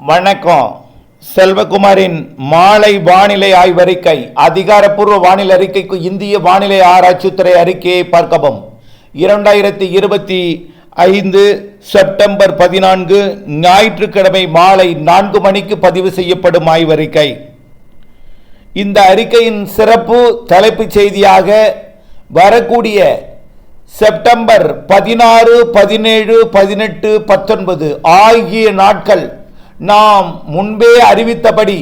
வணக்கம். செல்வகுமாரின் மாலை வானிலை ஆய்வறிக்கை அதிகாரப்பூர்வ வானிலை அறிக்கைக்கு இந்திய வானிலை ஆராய்ச்சித்துறை அறிக்கையை பார்க்கவும். இரண்டாயிரத்தி இருபத்தி ஐந்து செப்டம்பர் பதினான்கு ஞாயிற்றுக்கிழமை மாலை நான்கு மணிக்கு பதிவு செய்யப்படும் ஆய்வறிக்கை. இந்த அறிக்கையின் சிறப்பு தலைப்புச் செய்தியாக வரக்கூடிய செப்டம்பர் பதினாறு பதினேழு பதினெட்டு பத்தொன்பது ஆகிய நாட்கள் நாம் முன்பே அறிவித்தபடி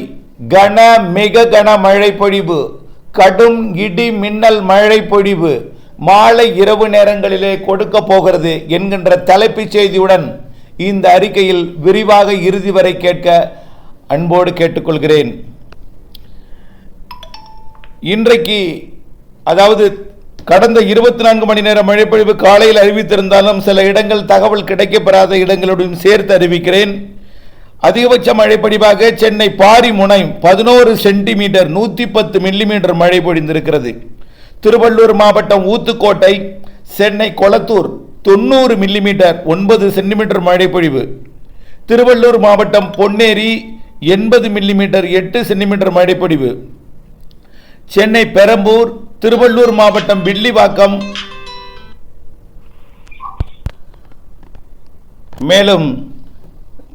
கன மிக கன மழை பொழிவு கடும் இடி மின்னல் மழை பொழிவு மாலை இரவு நேரங்களிலே கொடுக்க போகிறது என்கின்ற தலைப்புச் செய்தியுடன் இந்த அறிக்கையில் விரிவாக இறுதி வரை கேட்க அன்போடு கேட்டுக்கொள்கிறேன். இன்றைக்கு அதாவது கடந்த இருபத்தி நான்கு மணி நேரம் மழைப்பொழிவு காலையில் அறிவித்திருந்தாலும் சில இடங்கள் தகவல் கிடைக்கப்பெறாத இடங்களுடன் சேர்த்து அறிவிக்கிறேன். அதிகபட்ச மழைப்பொழிவாக சென்னை பாரிமுனை பதினோரு சென்டிமீட்டர் நூற்றி பத்து மில்லிமீட்டர் மழை பொழிந்திருக்கிறது. திருவள்ளூர் மாவட்டம் ஊத்துக்கோட்டை சென்னை கொளத்தூர் தொண்ணூறு மில்லிமீட்டர் ஒன்பது சென்டிமீட்டர் மழை பொழிவு. திருவள்ளூர் மாவட்டம் பொன்னேரி எண்பது மில்லிமீட்டர் எட்டு சென்டிமீட்டர் மழை பொழிவு. சென்னை பெரம்பூர் திருவள்ளூர் மாவட்டம் வில்லிவாக்கம். மேலும்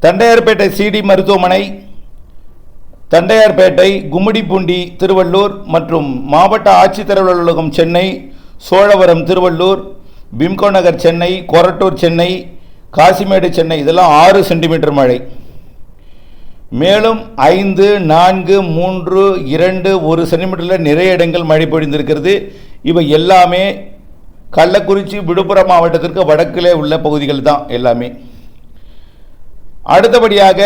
தண்டையார்பேட்டை சிடி மருத்துவமனை தண்டையார்பேட்டை கும்மிடிப்பூண்டி திருவள்ளூர் மற்றும் மாவட்ட ஆட்சித்தலைவர் அலுவலகம் சென்னை சோழவரம் திருவள்ளூர் பிம்கோ நகர் சென்னை கொரட்டூர் சென்னை காசிமேடு சென்னை இதெல்லாம் ஆறு சென்டிமீட்டர் மழை. மேலும் ஐந்து நான்கு மூன்று இரண்டு ஒரு சென்டிமீட்டரில் நிறைய இடங்கள் மழை பொழிந்திருக்கிறது. இவை எல்லாமே கள்ளக்குறிச்சி விழுப்புரம் மாவட்டத்திற்கு வடக்கிலே உள்ள பகுதிகள் தான் எல்லாமே. அடுத்தபடியாக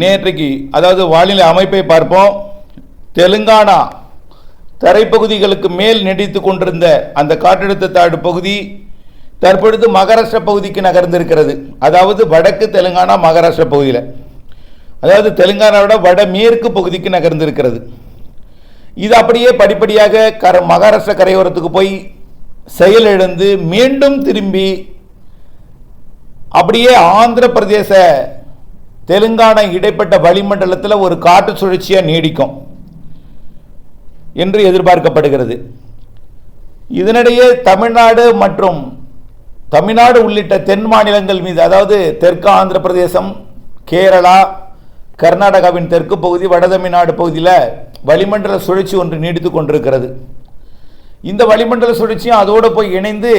நேற்றைக்கு அதாவது வானிலை அமைப்பை பார்ப்போம். தெலுங்கானா தரைப்பகுதிகளுக்கு மேல் நீடித்து கொண்டிருந்த அந்த காற்றழுத்த தாழ்வு பகுதி தற்பொழுது மகாராஷ்டிரா பகுதிக்கு நகர்ந்திருக்கிறது. அதாவது வடக்கு தெலுங்கானா மகாராஷ்டிரா பகுதியில். அதாவது தெலுங்கானாவோட வடமேற்கு பகுதிக்கு நகர்ந்திருக்கிறது. இது அப்படியே படிப்படியாக கர மகாராஷ்டிரா கரையோரத்துக்கு போய் செயலிழந்து மீண்டும் திரும்பி அப்படியே ஆந்திர பிரதேச தெலுங்கானா இடைப்பட்ட வளிமண்டலத்தில் ஒரு காற்று சுழற்சியாக நீடிக்கும் என்று எதிர்பார்க்கப்படுகிறது. இதனிடையே தமிழ்நாடு மற்றும் தமிழ்நாடு உள்ளிட்ட தென் மாநிலங்கள் மீது அதாவது தெற்கு ஆந்திர பிரதேசம் கேரளா கர்நாடகாவின் தெற்கு பகுதி வடதமிழ்நாடு பகுதியில் வளிமண்டல சுழற்சி ஒன்று நீடித்து கொண்டிருக்கிறது. இந்த வளிமண்டல சுழற்சியும் அதோடு போய் இணைந்து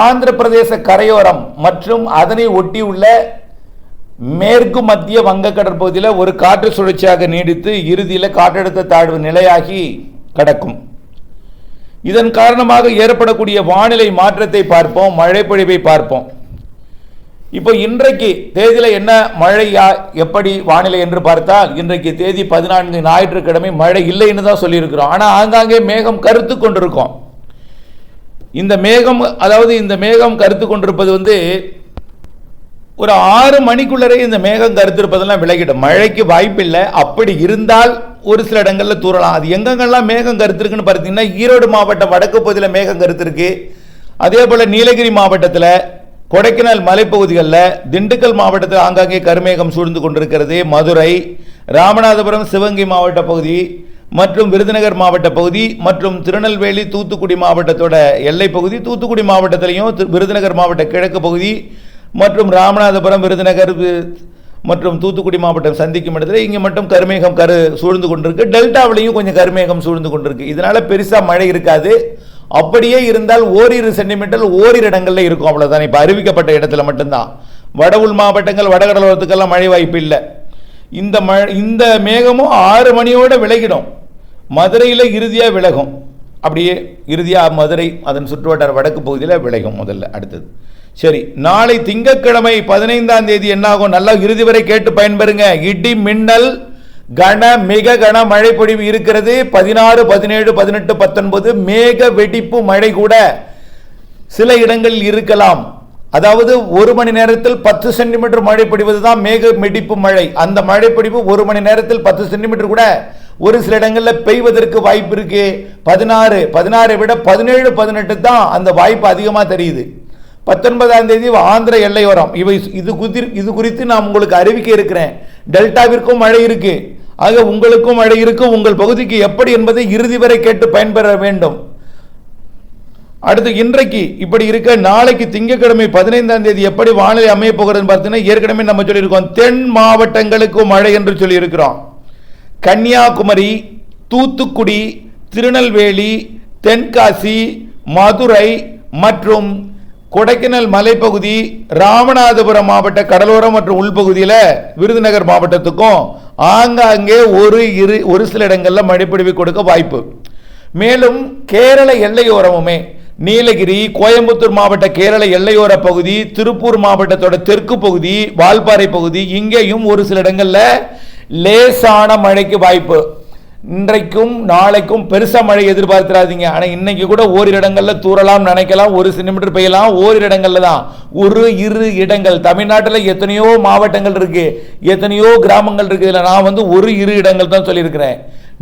ஆந்திர பிரதேச கரையோரம் மற்றும் அதனை ஒட்டியுள்ள மேற்கு மத்திய வங்கக்கடற்பகுதியில் ஒரு காற்று சுழற்சியாக நீடித்து இறுதியில் காற்றழுத்த தாழ்வு நிலையாகி கடக்கும். இதன் காரணமாக ஏற்படக்கூடிய வானிலை மாற்றத்தை பார்ப்போம் மழைப்பொழிவை பார்ப்போம். இப்போ இன்றைக்கு தேதியில் என்ன மழையா எப்படி வானிலை என்று பார்த்தால் இன்றைக்கு தேதி பதினான்கு ஞாயிற்றுக்கிழமை மழை இல்லைன்னு தான் சொல்லியிருக்கிறோம். ஆனால் ஆங்காங்கே மேகம் கருத்து கொண்டிருக்கோம். இந்த மேகம் அதாவது இந்த மேகம் கருத்து கொண்டிருப்பது வந்து ஒரு ஆறு மணிக்குள்ளரே இந்த மேகம் கருத்திருப்பதெல்லாம் விலகிடும். மழைக்கு வாய்ப்பில்லை. அப்படி இருந்தால் ஒரு சில இடங்களில் தூரலாம் அது எங்கெங்கெல்லாம் மேகம் கருத்திருக்குன்னு பார்த்தீங்கன்னா ஈரோடு மாவட்டம் வடக்கு பகுதியில் மேகம் கருத்திருக்கு. அதே போல் நீலகிரி மாவட்டத்தில் கொடைக்கானல் மலைப்பகுதிகளில் திண்டுக்கல் மாவட்டத்தில் ஆங்காங்கே கருமேகம் சூழ்ந்து கொண்டிருக்கிறது. மதுரை ராமநாதபுரம் சிவகங்கை மாவட்ட பகுதி மற்றும் விருதுநகர் மாவட்ட பகுதி மற்றும் திருநெல்வேலி தூத்துக்குடி மாவட்டத்தோட எல்லை பகுதி தூத்துக்குடி மாவட்டத்திலையும் விருதுநகர் மாவட்ட கிழக்கு பகுதி மற்றும் ராமநாதபுரம் விருதுநகர் மற்றும் தூத்துக்குடி மாவட்டம் சந்திக்கும் இடத்துல இங்கே மட்டும் கருமேகம் கரு சூழ்ந்து கொண்டிருக்கு. டெல்டாவிலையும் கொஞ்சம் கருமேகம் சூழ்ந்து கொண்டிருக்கு. இதனால் பெருசாக மழை இருக்காது. அப்படியே இருந்தால் ஓரிரு சென்டிமீட்டர் ஓரிரு இடங்களில் இருக்கும் அவ்வளோதான் இப்போ அறிவிக்கப்பட்ட இடத்துல மட்டும்தான். வட உள் மாவட்டங்கள் வடகடலோரத்துக்கெல்லாம் மழை வாய்ப்பு இல்லை. இந்த மழை இந்த மேகமும் ஆறு மணியோடு விலகிடும். மதுரையில் இறுதியாக விலகும். அப்படியே இறுதியாக மதுரை அதன் சுற்றுவட்டார வடக்கு பகுதியில் விலகும் முதல்ல அடுத்தது. சரி நாளை திங்கட்கிழமை பதினைந்தாம் தேதி என்னாகும்? நல்லா இறுதி வரை கேட்டு பயன்பெறுங்க. இடி மின்னல் கன மிக கன மழை பொழிவு இருக்கிறது. பதினாறு பதினேழு பதினெட்டு பத்தொன்பது மேக வெடிப்பு மழை கூட சில இடங்களில் இருக்கலாம். அதாவது ஒரு மணி நேரத்தில் பத்து சென்டிமீட்டர் மழை பொழிவது தான் மேக வெடிப்பு மழை. அந்த மழை பொழிவு ஒரு மணி நேரத்தில் பத்து சென்டிமீட்டர் கூட ஒரு சில இடங்களில் பெய்வதற்கு வாய்ப்பு இருக்கு. பதினாறு பதினாறை விட பதினேழு பதினெட்டு தான் அந்த வாய்ப்பு அதிகமாக தெரியுது. பத்தொன்பதாம் தேதி ஆந்திர எல்லையோரம். இவை இது குறித்து இது குறித்து நான் உங்களுக்கு அறிவிக்க இருக்கிறேன். டெல்டாவிற்கும் மழை இருக்கு. ஆக உங்களுக்கும் மழை இருக்கு. உங்கள் பகுதிக்கு எப்படி என்பதை இறுதி வரை கேட்டு பயன்பெற வேண்டும். அடுத்து இன்றைக்கு இப்படி இருக்க நாளைக்கு திங்கட்கிழமை பதினைந்தாம் தேதி எப்படி வானிலை அமைய போகிறதுன்னு பார்த்தீங்கன்னா ஏற்கனவே நம்ம சொல்லியிருக்கோம். தென் மாவட்டங்களுக்கு மழை என்று சொல்லியிருக்கிறோம். கன்னியாகுமரி தூத்துக்குடி திருநெல்வேலி தென்காசி மதுரை மற்றும் கொடைக்கானல் மலைப்பகுதி ராமநாதபுரம் மாவட்ட கடலோரம் மற்றும் உள்பகுதியில் விருதுநகர் மாவட்டத்துக்கும் ஆங்காங்கே ஒரு இரு ஒரு சில இடங்களில் மழைப்பிடிவு கொடுக்க வாய்ப்பு. மேலும் கேரள எல்லையோரமுமே நீலகிரி கோயம்புத்தூர் மாவட்ட கேரள எல்லையோர பகுதி திருப்பூர் மாவட்டத்தோட தெற்கு பகுதி வால்பாறை பகுதி இங்கேயும் ஒரு சில இடங்களில் லேசான மழைக்கு வாய்ப்பு. இன்றைக்கும் நாளைக்கும் பெருசாக மழை எதிர்பார்த்துறாதீங்க ஆனால் இன்றைக்கி கூட ஓரிரு இடங்களில் தூரலாம் நினைக்கலாம் ஒரு சென்டிமீட்டர் பெய்யலாம் ஓரிரு இடங்களில் தான். ஒரு இரு இடங்கள். தமிழ்நாட்டில் எத்தனையோ மாவட்டங்கள் இருக்குது எத்தனையோ கிராமங்கள் இருக்குது இதில் நான் வந்து ஒரு இரு இடங்கள் தான் சொல்லியிருக்கிறேன்.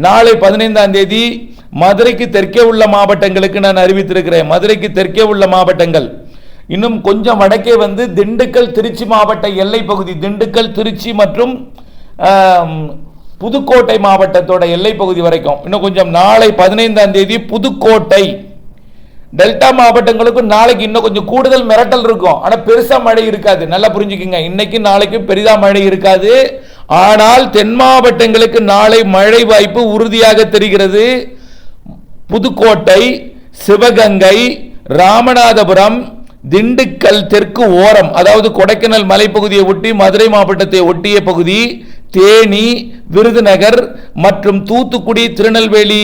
நாளை பதினைந்தாம் தேதி மதுரைக்கு தெற்கே உள்ள மாவட்டங்களுக்கு நான் அறிவித்திருக்கிறேன். மதுரைக்கு தெற்கே உள்ள மாவட்டங்கள். இன்னும் கொஞ்சம் வடக்கே வந்து திண்டுக்கல் திருச்சி மாவட்ட எல்லை பகுதி திண்டுக்கல் திருச்சி மற்றும் புதுக்கோட்டை மாவட்டத்தோட எல்லை பகுதி வரைக்கும். இன்னும் கொஞ்சம் நாளை பதினைந்தாம் தேதி புதுக்கோட்டை. டெல்டா மாவட்டங்களுக்கும் நாளைக்கு இன்னும் கொஞ்சம் கூடுதல் மிரட்டல் இருக்கும். ஆனால் பெருசாக மழை இருக்காது. நல்லா புரிஞ்சுக்கிங்க. இன்னைக்கு நாளைக்கு பெரிதாக மழை இருக்காது. ஆனால் தென் மாவட்டங்களுக்கு நாளை மழை வாய்ப்பு உறுதியாக தெரிகிறது. புதுக்கோட்டை சிவகங்கை ராமநாதபுரம் திண்டுக்கல் தெற்கு ஓரம் அதாவது கொடைக்கானல் மலைப்பகுதியை ஒட்டி மதுரை மாவட்டத்தை ஒட்டிய பகுதி தேனி விருதுநகர் மற்றும் தூத்துக்குடி திருநெல்வேலி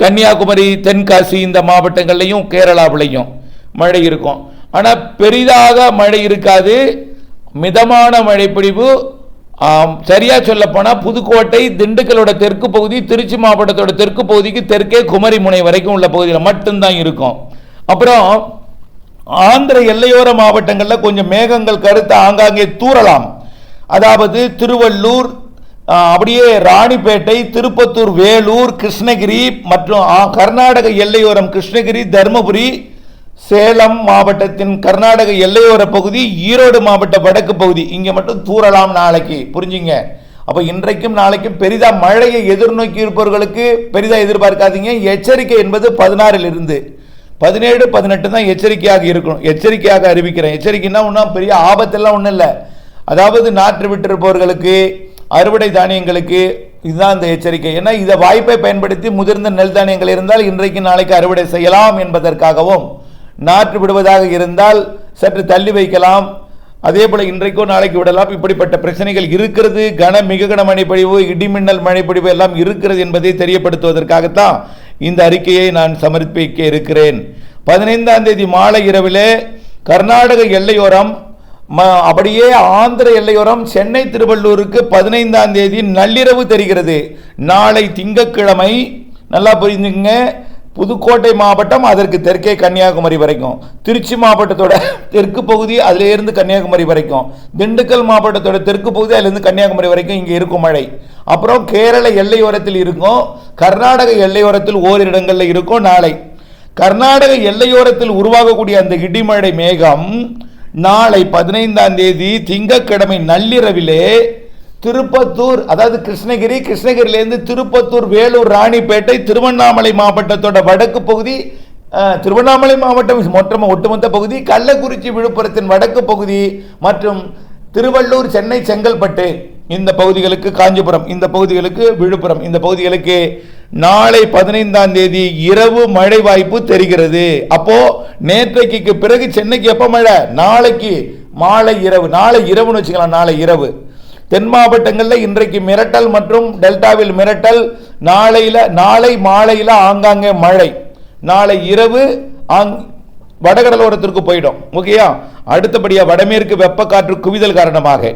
கன்னியாகுமரி தென்காசி இந்த மாவட்டங்கள்லையும் கேரளாவிலையும் மழை இருக்கும். ஆனால் பெரிதாக மழை இருக்காது. மிதமான மழைப்பிடிவு சரியாக சொல்லப்போனால் சரியா புதுக்கோட்டை திண்டுக்கலோட தெற்கு பகுதி திருச்சி மாவட்டத்தோட தெற்கு பகுதிக்கு தெற்கே குமரி முனை வரைக்கும் உள்ள பகுதியில் மட்டும்தான் இருக்கும். அப்புறம் ஆந்திர எல்லையோர மாவட்டங்களில் கொஞ்சம் மேகங்கள் கருத்து ஆங்காங்கே தூறலாம். அதாவது திருவள்ளூர் அப்படியே ராணிப்பேட்டை திருப்பத்தூர் வேலூர் கிருஷ்ணகிரி மற்றும் கர்நாடக எல்லையோரம் கிருஷ்ணகிரி தருமபுரி சேலம் மாவட்டத்தின் கர்நாடக எல்லையோர பகுதி ஈரோடு மாவட்ட வடக்கு பகுதி. இங்கே மட்டும் தூறலாம் நாளைக்கு. புரிஞ்சுங்க? அப்போ இன்றைக்கும் நாளைக்கும் பெரிதாக மழையை எதிர்நோக்கி இருப்பவர்களுக்கு பெரிதாக எதிர்பார்க்காதீங்க. எச்சரிக்கை என்பது பதினாறில் இருந்து பதினேழு பதினெட்டு தான் எச்சரிக்கையாக இருக்கணும். எச்சரிக்கையாக அறிவிக்கிறேன். எச்சரிக்கைன்னா ஒன்றும் பெரிய ஆபத்தெல்லாம் ஒன்றும் இல்லை. அதாவது நாற்று விட்டிருப்பவர்களுக்கு அறுவடை தானியங்களுக்கு இதுதான் இந்த எச்சரிக்கை. ஏன்னா இதை வாய்ப்பை பயன்படுத்தி முதிர்ந்த நெல் தானியங்கள் இருந்தால் இன்றைக்கு நாளைக்கு அறுவடை செய்யலாம் என்பதற்காகவும் நாற்று விடுவதாக இருந்தால் சற்று தள்ளி வைக்கலாம். அதே போல இன்றைக்கோ நாளைக்கு விடலாம். இப்படிப்பட்ட பிரச்சனைகள் இருக்கிறது. கன மிக கன மழைப்பொழிவு இடிமின்னல் மழைப்பொழிவு எல்லாம் இருக்கிறது என்பதை தெரியப்படுத்துவதற்காகத்தான் இந்த அறிக்கையை நான் சமர்ப்பிக்க இருக்கிறேன். பதினைந்தாம் தேதி மாலை இரவிலே கர்நாடக எல்லையோரம் அப்படியே ஆந்திர எல்லையோரம் சென்னை திருவள்ளூருக்கு பதினைந்தாம் தேதி நள்ளிரவு தெரிகிறது. நாளை திங்கட்கிழமை நல்லா புரிஞ்சுங்க புதுக்கோட்டை மாவட்டம் அதற்கு தெற்கே கன்னியாகுமரி வரைக்கும். திருச்சி மாவட்டத்தோட தெற்கு பகுதி அதிலேருந்து கன்னியாகுமரி வரைக்கும். திண்டுக்கல் மாவட்டத்தோட தெற்கு பகுதி அதுலேருந்து கன்னியாகுமரி வரைக்கும் இங்கே இருக்கும் மழை. அப்புறம் கேரள எல்லையோரத்தில் இருக்கும் கர்நாடக எல்லையோரத்தில் ஓரிரு இடங்களில் இருக்கும் நாளை. கர்நாடக எல்லையோரத்தில் உருவாகக்கூடிய அந்த இடிமழை மேகம் நாளை பதினைந்தாம் தேதி திங்கட்கிழமை நள்ளிரவிலே திருப்பத்தூர் அதாவது கிருஷ்ணகிரி கிருஷ்ணகிரியிலேருந்து திருப்பத்தூர் வேலூர் ராணிப்பேட்டை திருவண்ணாமலை மாவட்டத்தோட வடக்கு பகுதி திருவண்ணாமலை மாவட்டம் மொத்தம் ஒட்டுமொத்த பகுதி கள்ளக்குறிச்சி விழுப்புரத்தின் வடக்கு பகுதி மற்றும் திருவள்ளூர் சென்னை செங்கல்பட்டு இந்த பகுதிகளுக்கு காஞ்சிபுரம் இந்த பகுதிகளுக்கு விழுப்புரம் இந்த பகுதிகளுக்கு நாளை பதினைந்தாம் தேதி இரவு மழை வாய்ப்பு தெரிகிறது. அப்போ நேற்றைக்கு பிறகு சென்னைக்கு எப்ப மழை? நாளைக்கு மாலை இரவு. நாளை இரவுன்னு வச்சுக்கலாம் நாளை இரவு. தென் மாவட்டங்களில் இன்றைக்கு மிரட்டல் மற்றும் டெல்டாவில் மிரட்டல். நாளையில நாளை மாலையில ஆங்காங்கே மழை. நாளை இரவு ஆங் வடகடலோரத்திற்கு போயிடும். ஓகேயா? அடுத்தபடியா வடமேற்கு வெப்பக்காற்று குவிதல் காரணமாக.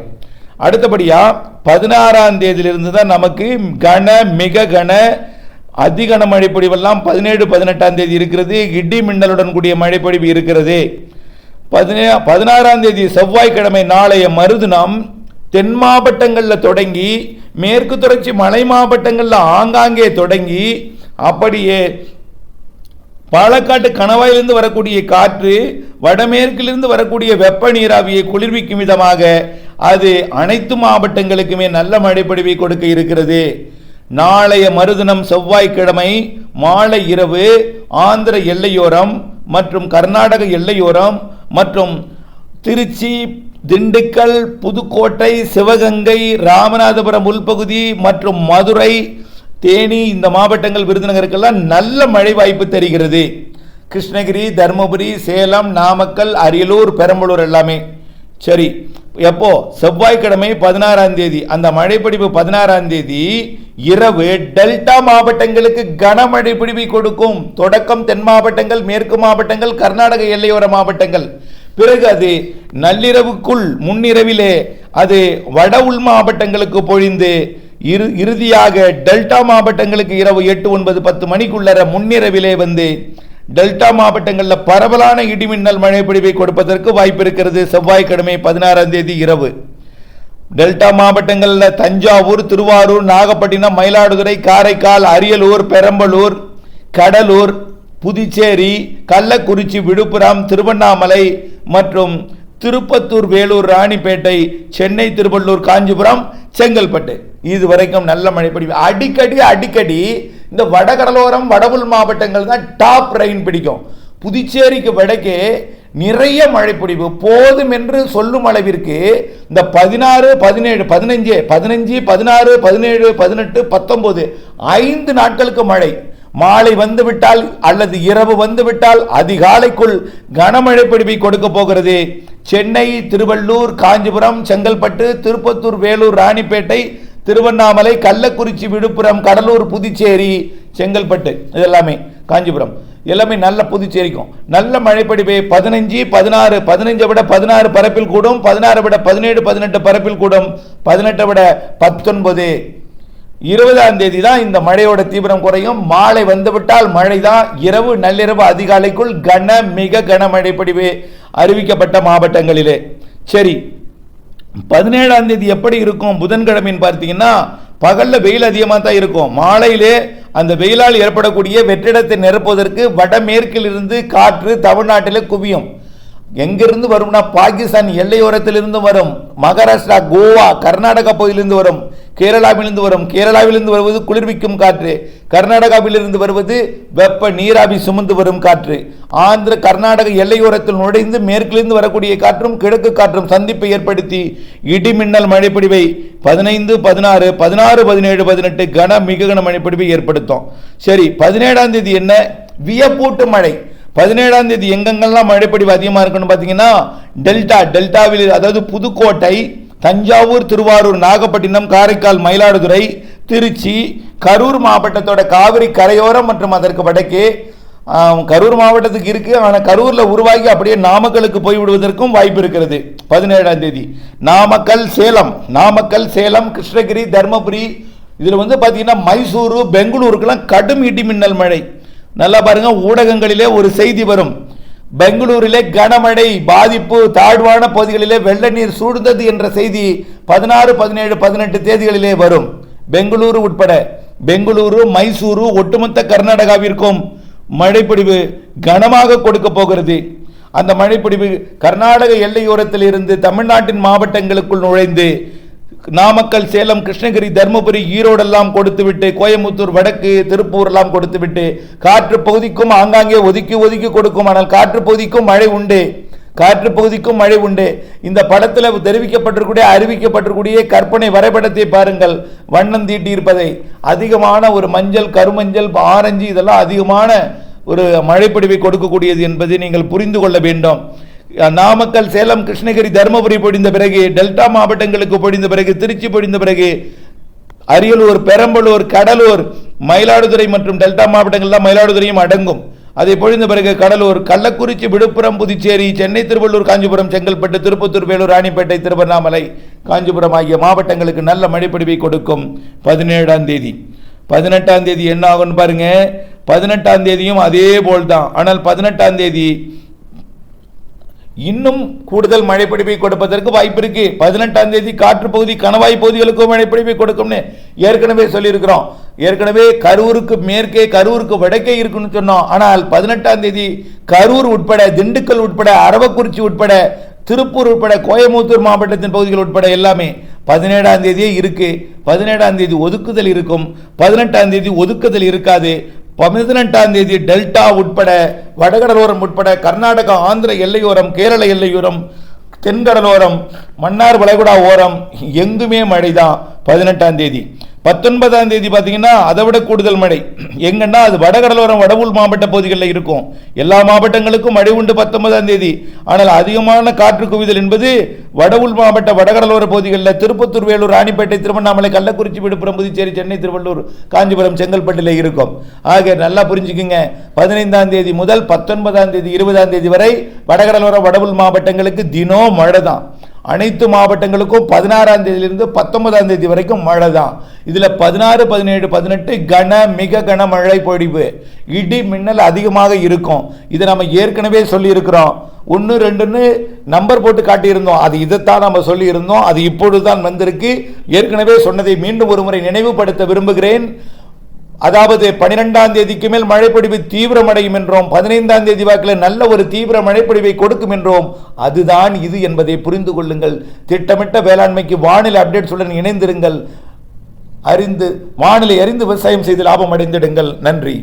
அடுத்தபடியா பதினாறாம் தேதியிலிருந்து தான் நமக்கு கன மிக கன அதிகன மழைப்பொழிவெல்லாம் பதினேழு பதினெட்டாம் தேதி இருக்கிறது. இடி மின்னலுடன் கூடிய மழைப்பொழிவு இருக்கிறது. பதினே பதினாறாம் தேதி செவ்வாய்க்கிழமை நாளைய மறுதினம் தென் மாவட்டங்களில் தொடங்கி மேற்கு தொடர்ச்சி மலை மாவட்டங்களில் ஆங்காங்கே தொடங்கி அப்படியே பாலக்காட்டு கணவாயிலிருந்து வரக்கூடிய காற்று வடமேற்கிலிருந்து வரக்கூடிய வெப்ப நீராவியை குளிர்விக்கும் விதமாக அது அனைத்து மாவட்டங்களுக்குமே நல்ல மழைப்பொழிவை கொடுக்க இருக்கிறது. நாளைய மறுதினம் செவ்வாய்க்கிழமை மாலை இரவு ஆந்திர எல்லையோரம் மற்றும் கர்நாடக எல்லையோரம் மற்றும் திருச்சி திண்டுக்கல் புதுக்கோட்டை சிவகங்கை ராமநாதபுரம் உள்பகுதி மற்றும் மதுரை தேனி இந்த மாவட்டங்கள் விருதுநகருக்கெல்லாம் நல்ல மழை வாய்ப்பு தெரிகிறது. கிருஷ்ணகிரி தருமபுரி சேலம் நாமக்கல் அரியலூர் பெரம்பலூர் எல்லாமே. சரி எப்போ? செவ்வாய்க்கிழமை பதினாறாம் தேதி. அந்த மழைப்பிடிப்பு பதினாறாம் தேதி இரவு டெல்டா மாவட்டங்களுக்கு கனமழை பிடிவை கொடுக்கும். தொடக்கம் தென் மாவட்டங்கள் மேற்கு மாவட்டங்கள் கர்நாடக எல்லையோர மாவட்டங்கள். பிறகு அது நள்ளிரவுக்குள் முன்னிரவிலே அது வட உள் மாவட்டங்களுக்கு பொழிந்து இறு இறுதியாக டெல்டா மாவட்டங்களுக்கு இரவு எட்டு ஒன்பது பத்து மணிக்குள்ளர முன்னிரவிலே வந்து டெல்டா மாவட்டங்களில் பரவலான இடிமின்னல் மழை பொழிவை கொடுப்பதற்கு வாய்ப்பு இருக்கிறது செவ்வாய்க்கிழமை பதினாறாம் தேதி இரவு. டெல்டா மாவட்டங்களில் தஞ்சாவூர் திருவாரூர் நாகப்பட்டினம் மயிலாடுதுறை காரைக்கால் அரியலூர் பெரம்பலூர் கடலூர் புதுச்சேரி கள்ளக்குறிச்சி விழுப்புரம் திருவண்ணாமலை மற்றும் திருப்பத்தூர் வேலூர் ராணிப்பேட்டை சென்னை திருவள்ளூர் காஞ்சிபுரம் செங்கல்பட்டு. இது வரைக்கும் நல்ல மழை பொழிவு அடிக்கடி அடிக்கடி இந்த வடகடலோரம் வடபுல் மாவட்டங்கள் தான் டாப் ரெயின் பிடிக்கும். புதுச்சேரிக்கு வடக்கே நிறைய மழை போதும் என்று சொல்லும் அளவிற்கு இந்த பதினாறு பதினேழு பதினஞ்சு பதினஞ்சு பதினாறு பதினேழு பதினெட்டு பத்தொன்பது ஐந்து நாட்களுக்கு மழை. மாலை வந்துவிட்டால் அல்லது இரவு வந்துவிட்டால் அதிகாலைக்குள் கனமழை பொழிவை கொடுக்க போகிறது. சென்னை திருவள்ளூர் காஞ்சிபுரம் செங்கல்பட்டு திருப்பத்தூர் வேலூர் ராணிப்பேட்டை திருவண்ணாமலை கள்ளக்குறிச்சி விழுப்புரம் கடலூர் புதுச்சேரி செங்கல்பட்டு இதெல்லாமே காஞ்சிபுரம். எல்லாமே நல்ல புதுச்சேரிக்கும். நல்ல மழைப்படிவே பதினஞ்சு பதினாறு பதினஞ்சை விட பதினாறு பரப்பில் கூடும். பதினாறு விட பதினேழு பதினெட்டு பரப்பில் கூடும். பதினெட்டை விட பத்தொன்பது. இருபதாம் தேதி தான் இந்த மழையோட தீவிரம் குறையும். மாலை வந்துவிட்டால் மழை தான். இரவு நள்ளிரவு அதிகாலைக்குள் கன மிக கனமழை பொழிவு அறிவிக்கப்பட்ட மாவட்டங்களிலே. சரி பதினேழாம் தேதி எப்படி இருக்கும்? புதன்கிழமைன்னு பார்த்தீங்கன்னா பகல்ல வெயில் அதிகமாக தான் இருக்கும். மாலையிலே அந்த வெயிலால் ஏற்படக்கூடிய வெற்றிடத்தை நிரப்புவதற்கு வடமேற்கில் இருந்து காற்று தமிழ்நாட்டிலே குவியும். எங்கிருந்து வரும்னா பாகிஸ்தான் எல்லையோரத்திலிருந்து வரும். மகாராஷ்டிரா கோவா கர்நாடகா பகுதியிலிருந்து வரும். கேரளாவிலிருந்து வரும். கேரளாவிலிருந்து வருவது குளிர்விக்கும் காற்று. கர்நாடகாவிலிருந்து வருவது வெப்ப நீராவி சுமந்து வரும் காற்று. ஆந்திர கர்நாடக எல்லையோரத்தில் நுழைந்து மேற்கிலிருந்து வரக்கூடிய காற்றும் கிழக்கு காற்றும் சந்திப்பை ஏற்படுத்தி இடிமின்னல் மழைப்பிடிவை பதினைந்து பதினாறு பதினாறு பதினேழு பதினெட்டு கன மிக கன மழைப்பிடிவை ஏற்படுத்தும். சரி பதினேழாம் தேதி என்ன? வியப்பூட்டு மழை. பதினேழாம் தேதி எங்கெங்கெல்லாம் மழைப்படிவு அதிகமாக இருக்குன்னு பார்த்தீங்கன்னா டெல்டா டெல்டாவில் அதாவது புதுக்கோட்டை தஞ்சாவூர் திருவாரூர் நாகப்பட்டினம் காரைக்கால் மயிலாடுதுறை திருச்சி கரூர் மாவட்டத்தோட காவிரி கரையோரம் மற்றும் அதற்கு வடக்கே கரூர் மாவட்டத்துக்கு இருக்குது ஆனால் கரூரில் உருவாகி அப்படியே நாமக்கலுக்கு போய் விடுவதற்கும் வாய்ப்பு இருக்கிறது. பதினேழாம் தேதி. நாமக்கல் சேலம். நாமக்கல் சேலம் கிருஷ்ணகிரி தர்மபுரி. இதில் வந்து பார்த்தீங்கன்னா மைசூரு பெங்களூருக்கெல்லாம் கடும் இடி மின்னல் மழை. நல்லா பாருங்க ஊடகங்களிலே ஒரு செய்தி வரும். பெங்களூரிலே கனமழை பாதிப்பு தாழ்வான பகுதிகளிலே வெள்ள நீர் சூழ்ந்தது என்ற செய்தி பதினாறு பதினேழு பதினெட்டு தேதிகளிலே வரும். பெங்களூரு உட்பட. பெங்களூரு மைசூரு ஒட்டுமொத்த கர்நாடகாவிற்கும் மழைப்பிடிவு கனமாக கொடுக்க போகிறது. அந்த மழைப்பிடிவு கர்நாடக எல்லையோரத்தில் இருந்து தமிழ்நாட்டின் மாவட்டங்களுக்குள் நுழைந்து நாமக்கல் சேலம் கிருஷ்ணகிரி தருமபுரி ஈரோடெல்லாம் கொடுத்துவிட்டு கோயம்புத்தூர் வடக்கு திருப்பூர் எல்லாம் கொடுத்துவிட்டு காற்று பகுதிக்கும் ஆங்காங்கே ஒதுக்கி ஒதுக்கி கொடுக்கும். ஆனால் காற்று பகுதிக்கும் மழை உண்டு. காற்று பகுதிக்கும் மழை உண்டு. இந்த படத்தில் தெரிவிக்கப்பட்டிருக்கூடிய அறிவிக்கப்பட்டிருக்கூடிய கற்பனை வரைபடத்தை பாருங்கள். வண்ணம் தீட்டியிருப்பதை. அதிகமான ஒரு மஞ்சள் கருமஞ்சள் ஆரஞ்சு இதெல்லாம் அதிகமான ஒரு மழைப்பொடிவை கொடுக்கக்கூடியது என்பதை நீங்கள் புரிந்து கொள்ள வேண்டும். நாமக்கல் சேலம் கிருஷ்ணகிரி தருமபுரி பொழிந்த பிறகு டெல்டா மாவட்டங்களுக்கு பொழிந்த பிறகு திருச்சி பொழிந்த பிறகு அரியலூர் பெரம்பலூர் கடலூர் மயிலாடுதுறை மற்றும் டெல்டா மாவட்டங்கள்லாம் மயிலாடுதுறையும் அடங்கும். அதை பொழிந்த பிறகு கடலூர் கள்ளக்குறிச்சி விழுப்புரம் புதுச்சேரி சென்னை திருவள்ளூர் காஞ்சிபுரம் செங்கல்பட்டு திருப்பத்தூர் வேலூர் ராணிப்பேட்டை திருவண்ணாமலை காஞ்சிபுரம் ஆகிய மாவட்டங்களுக்கு நல்ல மழைப்பிடிவை கொடுக்கும் பதினேழாம் தேதி. பதினெட்டாம் தேதி என்ன ஆகும்னு பாருங்க. பதினெட்டாம் தேதியும் அதே போல் தான். ஆனால் பதினெட்டாம் தேதி இன்னும் கூடுதல் மழைப்பிடிப்பை கொடுப்பதற்கு வாய்ப்பு இருக்கு. பதினெட்டாம் தேதி காற்று பகுதி கணவாய் பகுதிகளுக்கும் மழைப்பிடிப்பை கொடுக்கும்னு ஏற்கனவே சொல்லியிருக்கிறோம். ஏற்கனவே கரூருக்கு மேற்கே கரூருக்கு வடக்கே இருக்குன்னு சொன்னோம். ஆனால் பதினெட்டாம் தேதி கரூர் உட்பட திண்டுக்கல் உட்பட அரவக்குறிச்சி உட்பட திருப்பூர் உட்பட கோயம்புத்தூர் மாவட்டத்தின் பகுதிகள் உட்பட எல்லாமே பதினேழாம் தேதியே இருக்கு. பதினேழாம் தேதி ஒதுக்குதல் இருக்கும். பதினெட்டாம் தேதி ஒதுக்குதல் இருக்காது. பதினெட்டாம் தேதி டெல்டா உட்பட வடகடலோரம் உட்பட கர்நாடகா ஆந்திர எல்லையோரம் கேரள எல்லையோரம் தென்கடலோரம் மன்னார் வளைகுடா ஓரம் எங்குமே மழை தான் பதினெட்டாம் தேதி பத்தொன்பதாம் தேதி பார்த்தீங்கன்னா அதை விட கூடுதல் மழை. எங்கன்னா அது வடகடலோரம் வடவுள் மாவட்ட பகுதிகளில் இருக்கும். எல்லா மாவட்டங்களுக்கும் மழை உண்டு பத்தொன்பதாம் தேதி. ஆனால் அதிகமான காற்று குவிதல் என்பது வடவுள் மாவட்ட வடகடலோர பகுதிகளில் திருப்பத்தூர் வேலூர் ராணிப்பேட்டை திருவண்ணாமலை கள்ளக்குறிச்சி விழுப்புரம் புதுச்சேரி சென்னை திருவள்ளூர் காஞ்சிபுரம் செங்கல்பட்டில் இருக்கும். ஆக நல்லா புரிஞ்சுக்குங்க. பதினைந்தாம் தேதி முதல் பத்தொன்பதாம் தேதி இருபதாம் தேதி வரை வடகடலோர வடவுள் மாவட்டங்களுக்கு தினம் மழை தான் அனைத்து மாவட்டங்களுக்கும் பதினாறாம் தேதியிலிருந்து பத்தொன்பதாம் தேதி வரைக்கும் மழை தான் இதில் பதினாறு பதினேழு பதினெட்டு கன மிக கன மழை பொழிவு. இடி மின்னல் அதிகமாக இருக்கும். இதை நம்ம ஏற்கனவே சொல்லியிருக்கிறோம். ஒன்று ரெண்டுன்னு நம்பர் போட்டு காட்டியிருந்தோம். அது இதைத்தான் நம்ம சொல்லியிருந்தோம். அது இப்பொழுது தான் வந்திருக்கு. ஏற்கனவே சொன்னதை மீண்டும் ஒரு முறை நினைவுபடுத்த விரும்புகிறேன். அதாவது பனிரெண்டாம் தேதிக்கு மேல் மழைப்பொழிவு தீவிரமடையும் என்றோம் பதினைந்தாம் தேதி வாக்கில் நல்ல ஒரு தீவிர மழைப்பொழிவை கொடுக்கும் என்றோம். அதுதான் இது என்பதை புரிந்து கொள்ளுங்கள். திட்டமிட்ட வேளாண்மைக்கு வானிலை அப்டேட்ஸுடன் இணைந்திருங்கள். அறிந்து வானிலை அறிந்து விவசாயம் செய்து லாபம் அடைந்திடுங்கள். நன்றி.